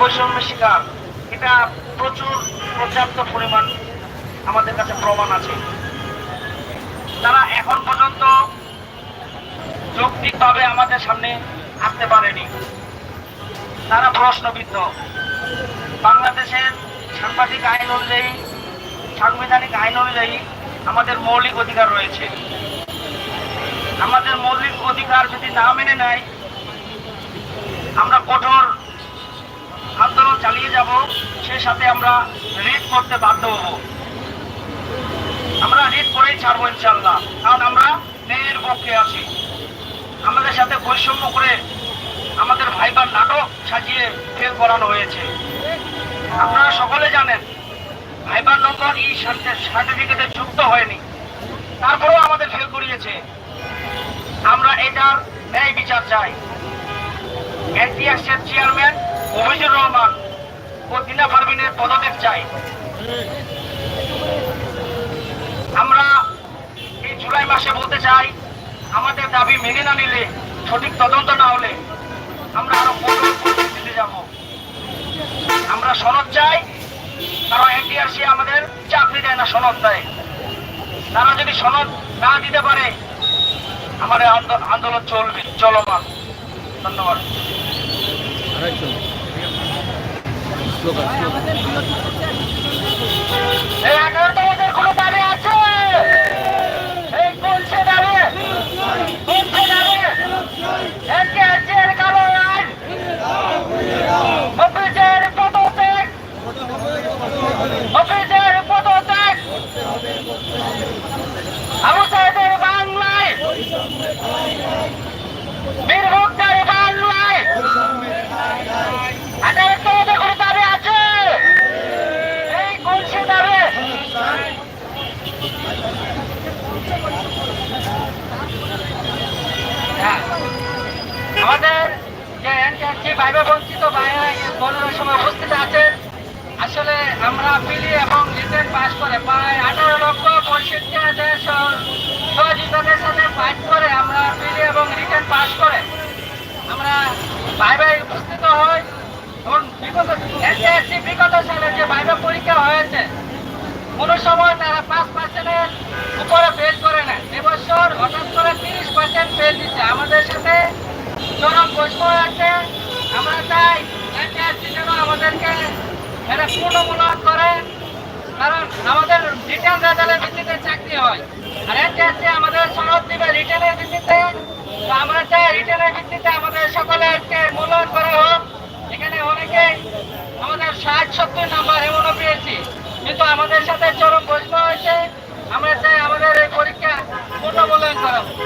বৈষম্য শিকার এটা প্রচুর পর্যাপ্ত পরিমাণ আমাদের কাছে প্রমাণ আছে। তারা এখন পর্যন্ত যৌক্তিকভাবে আমাদের সামনে আসতে পারেনি, তারা প্রশ্নবিদ্ধ। বাংলাদেশের সাংবাদিক আইন অনুযায়ী, সাংবিধানিক আইন অনুযায়ী আমাদের মৌলিক অধিকার রয়েছে। আমাদের মৌলিক অধিকার যদি না মেনে নেয়, আমরা কঠোর চালিয়ে যাব, সে সাথে আমরা রিট করতে বাধ্য হব। আমরা রিট করেই ছাড়বো ইনশাল্লাহ কারণ আমরা ন্যায়ের পক্ষে আছি। আমাদের সাথে বৈষম্য করে আমাদের ভাইবার নাটক সাজিয়ে ফেল করানো হয়েছে। আপনারা সকলে জানেন, ভাইবার নম্বর ই সার্টিফিকেটে যুক্ত হয়নি। তারপরেও আমাদের ফেল করিয়েছে। আমরা এটার ন্যায় বিচার চাই। এনটিএক্সের চেয়ারম্যান মহিজুর রহমান ও দিনা পারভিনের পদত্যাগ চাই। আমরা এই জুলাই মাসে বলতে চাই, আমাদের দাবি মেনে না নিলে সঠিক তদন্ত না হলে আমরা আরও পরিস্থিতিতে যাব। আমরা সনদ চাই, কারণ এনটিআরসি আমাদের চাকরি দেয় না, সনদ দেয়। তারা যদি সনদ না দিতে পারে, আমাদের আন্দোলন চলবে, চলমান। ধন্যবাদ। এই এগারোতমদের কোনো দাবি আছে এই কোনছে দাবি কোনছে দাবি একে একের কালো আইন অফিসের পদত্যাগ অফিসের পদত্যাগ আবু সাহেবের বাংলায় বীর মুক্তার বাংলায় এগারোতমদের কোনো দাবি আছে এই কোনছে দাবি হ্যাঁ। আমাদের যে এনটিআরসি বাইবে বঞ্চিত বলার সময় উপস্থিত আছেন আসলে আমরা পিলি এবং রিটেন পাস করে, প্রায় আঠারো লক্ষ পঁয়ষট্টি হাজার সহযোগিতাদের সাথে ফাইট করে আমরা পিলি এবং রিটেন পাস করে। আমরা বাইবে উপস্থিত হই। এবং বিগত এনটিআরসি বিগত সালে যে বাইবে পরীক্ষা হয়েছে, কোন সময় তারা পাঁচ পার্সেন্টের উপরে ফেল করে না এবছর হঠাৎ করে তিরিশ পার্সেন্ট ফেল দিচ্ছে। আমাদের সাথে চরম প্রশ্ন আছে। আমরা চাই এনটিআরসি যেন আমাদেরকে এটা পূর্ণমূলক করে। কারণ আমাদের রিটার্ন রেজাল্টের ভিত্তিতে চাকরি হয়। আর এনটিআরসি আমাদের সনদ দিবে রিটার্নের ভিত্তিতে। আমরা চাই রিটার্নের ভিত্তিতে আমাদের সকলেরকে মূল্যায়ন করা হোক। এখানে অনেকে আমাদের ষাট, সত্তর নাম্বার এমনও পেয়েছি। কিন্তু আমাদের সাথে চরম প্রশ্ন হয়েছে। আমরা চাই আমাদের এই পরীক্ষা পূর্ণ মূল্যায়ন করা হোক।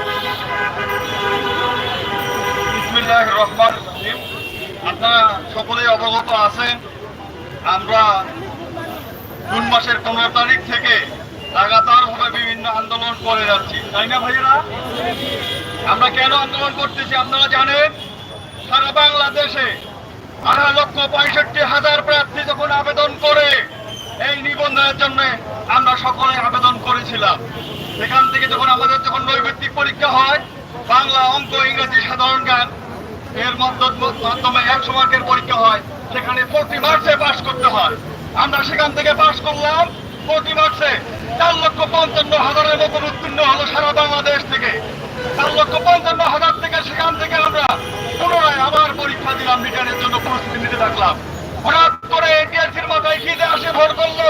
আপনারা সকলেই অবগত আছেন। আমরা জুন মাসের পনেরো তারিখ থেকে লাগাতার ভাবে বিভিন্ন আন্দোলন করে যাচ্ছি। তাই না ভাইয়েরা? আমরা কেন আন্দোলন করতেছি আপনারা জানেন? সারা বাংলাদেশে আঠারো লক্ষ পঁয়ষট্টি হাজার প্রার্থী যখন আবেদন করে, এই নিবন্ধনের জন্য আমরা সকলে আবেদন করেছিলাম। সেখান থেকে যখন আমাদের যখন নৈবেত্তিক পরীক্ষা হয়, বাংলা অঙ্ক, ইংরেজি সাধারণ জ্ঞান, এর মধ্য- মাধ্যমে একশো মার্কের পরীক্ষা হয়, সেখানে প্রতি মার্চে পাশ করতে হয়। আমরা সেখান থেকে পাশ করলাম প্রতি মার্চে চার লক্ষ পঞ্চান্ন হাজারের মতন উত্তীর্ণ হলো সারা বাংলাদেশ থেকে। চার লক্ষ পঞ্চান্ন হাজার থেকে সেখান থেকে আমরা পুনরায় আবার পরীক্ষা দিলাম রিটার্নের জন্য প্রস্তুতি নিতে থাকলাম হঠাৎ করে এটিএসির মাথায় খিদে আসে ভর করল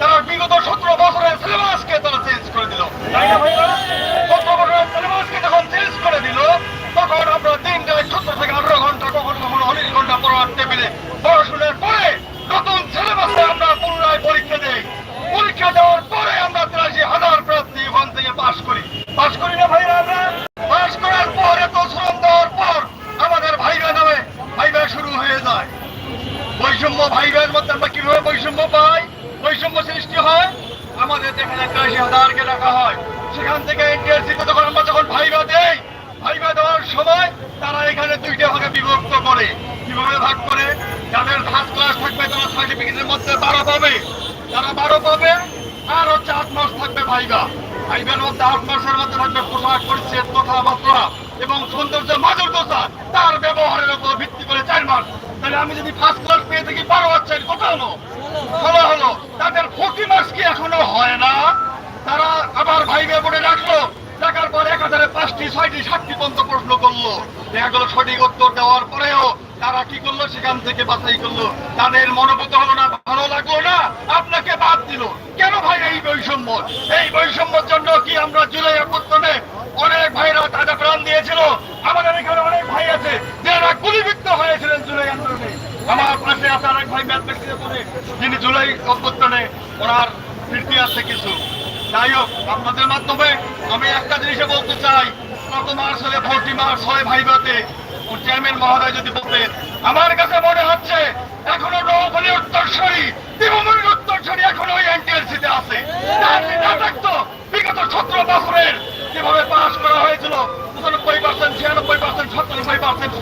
তারা বিগত সতেরো বছরের সিলেবাসকে তারা চেঞ্জ করে দিল তাই না ভাইয়া সতেরো বছরের সিলেবাসকে যখন চেঞ্জ করে দিল তখন আমরা তিন যায় সত্তর থেকে আঠারো ঘণ্টা কখনো কখনো উনিশ ঘণ্টা পড়ার টেবিলে পড়াশোনার পরে নতুন সিলেবাসে আমরা পুনরায় পরীক্ষা দেই পরীক্ষা দেওয়ার পরে আমরা তিরাশি হাজার প্রার্থী ওখান থেকে পাশ করি পাশ করি না ভাইরা আমরা পাশ করার পর এত শ্রম দেওয়ার পর আমাদের ভাইরা নামে ভাইবা শুরু হয়ে যায় বৈষম্য ভাইবের মধ্যে আমরা কীভাবে বৈষম্য পাই বৈষম্য সৃষ্টি হয় আমাদের হাজারকে রাখা হয়। সেখান থেকে এনটিআরসিতে যখন আমরা যখন ভাইবা দেই ভাইবা দেওয়ার সময় তারা এখানে দুইটা ভাগে বিভক্ত করে। কীভাবে ভাগ করে? যাদের ফার্স্ট ক্লাস থাকবে, তারা সার্টিফিকেটের মধ্যে বারো পাবে। তারা বারো পাবে আর হচ্ছে আট মাস থাকবে ভাইবা। ভাইবের মধ্যে আট মাসের মধ্যে থাকবে পোশাক, পরিচ্ছেদ, কথাবার্তা এবং সৌন্দর্য, মাধুর্যতা। তার ব্যবহারের উপর ভিত্তি করে চার মাস। তাহলে আমি যদি ফার্স্ট ক্লাস পেয়ে থাকি, বারো হচ্ছে কত হলো? হলো। তাদের ফোর্টি মার্কস কি এখনও হয় না তারা আবার ভাইবে বোর্ডে রাখল রাখার পর এক হাজারে পাঁচটি ছয়টি সাতটি পর্যন্ত প্রশ্ন করল। দেখা গেলো সঠিক উত্তর দেওয়ার পরেও তারা কি করল? সেখান থেকে বাছাই করল। তাদের মনোভূত হলো না, ভালো লাগল না, আপনাকে বাদ দিল। কেন ভাই এই বৈষম্য? এই বৈষম্যের জন্য কি আমরা জুলাই অভ্যুত্থানে অনেক ভাইরা তাজা প্রাণ দিয়েছিল? আমাদের এখানে অনেক ভাই আছে, যারা গুলিবিদ্ধ হয়েছিলেন জুলাই আন্দোলনে। আমার পাশে আছে আরেক ভাই, ম্যাথ করে যিনি জুলাই অভ্যুত্থানে ওনার ফিরতি আছে কিছু। যাই হোক, আপনাদের মাধ্যমে আমি একটা জিনিসে বলতে চাই কত মার্চ হলে ফোরটি মার্চ হয় ভাইবাতে। চেয়ারম্যান মহোদয় যদি বলতেন, আমার কাছে মনে হচ্ছে এখনও নৌবলি উত্তরসরি, তৃণমূলের উত্তরসরি এখনও ওই এনটিএলসিতে আছে। না থাকতো বিগত সতেরো বছরের। যেভাবে পাস করা হয়েছিল, পঁচানব্বই পার্সেন্ট, ছিয়ানব্বই পার্সেন্ট সত্তরানব্বই পার্সেন্ট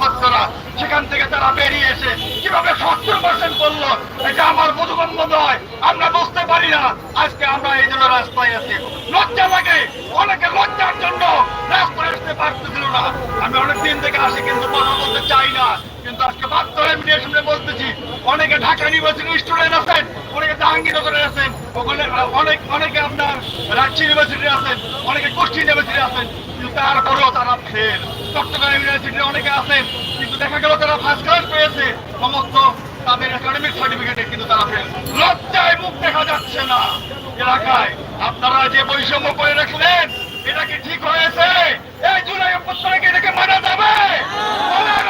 তারা বেরিয়ে এসে কীভাবে সত্তর পার্সেন্ট করল, এটা আমার বোধগম্য নয়। আমরা বুঝতে পারি না। আজকে আমরা এই জন্য রাস্তায় আছি। লজ্জা লাগে। অনেকে লজ্জার জন্য রাস্তায় আসতে পারতেছিল না। আমি অনেক দিন থেকে আসি, কিন্তু কথা বলতে চাই না। কিন্তু আজকে বাধ্য হয়ে মিডিয়ার সামনে বলতেছি, অনেকে ঢাকা ইউনিভার্সিটির স্টুডেন্ট আছেন, অনেকে জাহাঙ্গীরনগরে আছেন ওখানে অনেক, অনেকে আপনার রাজশাহী ইউনিভার্সিটি আছেন, অনেকে কুষ্টি ইউনিভার্সিটি আছেন। তারপরেও তারা ফেল চট্টগ্রাম ইউনিভার্সিটির অনেকে আছেন, কিন্তু দেখা গেল তারা ফার্স্ট ক্লাস পেয়েছে। সমস্ত তাদের একাডেমিক সার্টিফিকেটে কিন্তু তারা ফেল লজ্জায় মুখ দেখা যাচ্ছে না এলাকায়। আপনারা যে বৈষম্য করে রাখলেন এটা কি ঠিক হয়েছে? এই জুলাই অভ্যুত্থানকে এটাকে মানা যাবে?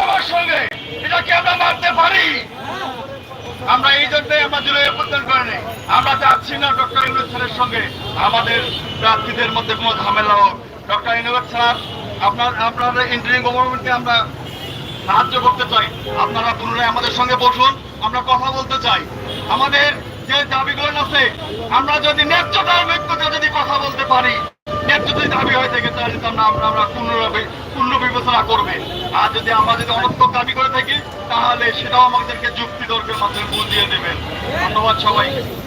আমার সঙ্গে। এটা কি আমরা মানতে পারি? আমরা এই জন্যই আমরা জুলাই অভ্যুত্থান করিনি। আমরা চাচ্ছি না ডক্টর স্যারের সঙ্গে আমাদের প্রার্থীদের মধ্যে কোনো ঝামেলা হোক। ডক্টর ইউনুস স্যার আপনার আপনাদের ইন্টারিং গভর্নমেন্টকে আমরা সাহায্য করতে চাই। আপনারা পুনরায় আমাদের সঙ্গে বসুন, আমরা কথা বলতে চাই। আমাদের যে দাবিগুলো আছে, আমরা যদি ন্যায্যতার ভিত্তিতে যদি কথা বলতে পারি, ন্যায্য দাবি হয়ে থাকে, তাহলে আমরা আমরা আমরা পূর্ণ পূর্ণ বিবেচনা করবে। আর যদি আমরা যদি অনর্থক দাবি করে থাকি, তাহলে সেটাও আমাদেরকে যুক্তি তর্কের মাধ্যমে বুঝিয়ে দেবেন। ধন্যবাদ সবাইকে।